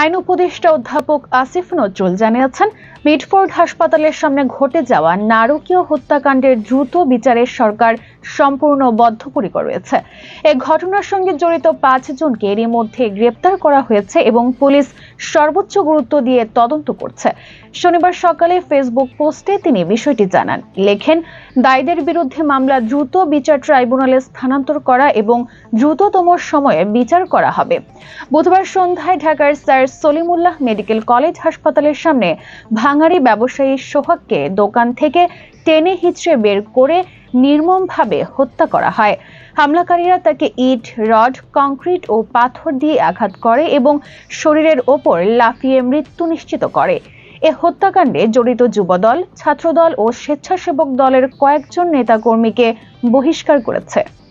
আইন উপদেষ্টা অধ্যাপক আসিফ নজরুল জানিয়েছেন, মিডফোর্ড হাসপাতালের সামনে ঘটে যাওয়া নারকীয় হত্যাকাণ্ডের দ্রুত বিচারের সরকার সম্পূর্ণ বদ্ধপরিকর রয়েছে। এ ঘটনার সঙ্গে জড়িত পাঁচজনকে এরই মধ্যে গ্রেপ্তার করা হয়েছে এবং পুলিশ সর্বোচ্চ গুরুত্ব দিয়ে তদন্ত করছে। শনিবার সকালে ফেসবুক পোস্টে তিনি বিষয়টি জানান। লেখেন, দায়ীদের বিরুদ্ধে মামলা দ্রুত বিচার ট্রাইব্যুনালে স্থানান্তর করা এবং দ্রুততম সময়ে বিচার করা হবে। বুধবার সন্ধ্যায় ঢাকার স্যার সলিমুল্লাহ মেডিকেল কলেজ হাসপাতালের সামনে ভাঙাড়ি ব্যবসায়ী সোহাগকে দোকান থেকে টেনে হিচড়ে বের করে নির্মমভাবে হত্যা করা হয়। হামলাকারীরা তাকে ইট, রড, কংক্রিট ও পাথর দিয়ে আঘাত করে এবং শরীরের ওপর লাফিয়ে মৃত্যু নিশ্চিত করে। এ হত্যাকাণ্ডে জড়িত যুবদল, ছাত্রদল ও স্বেচ্ছাসেবক দলের কয়েকজন নেতাকর্মীকে বহিষ্কার করেছে।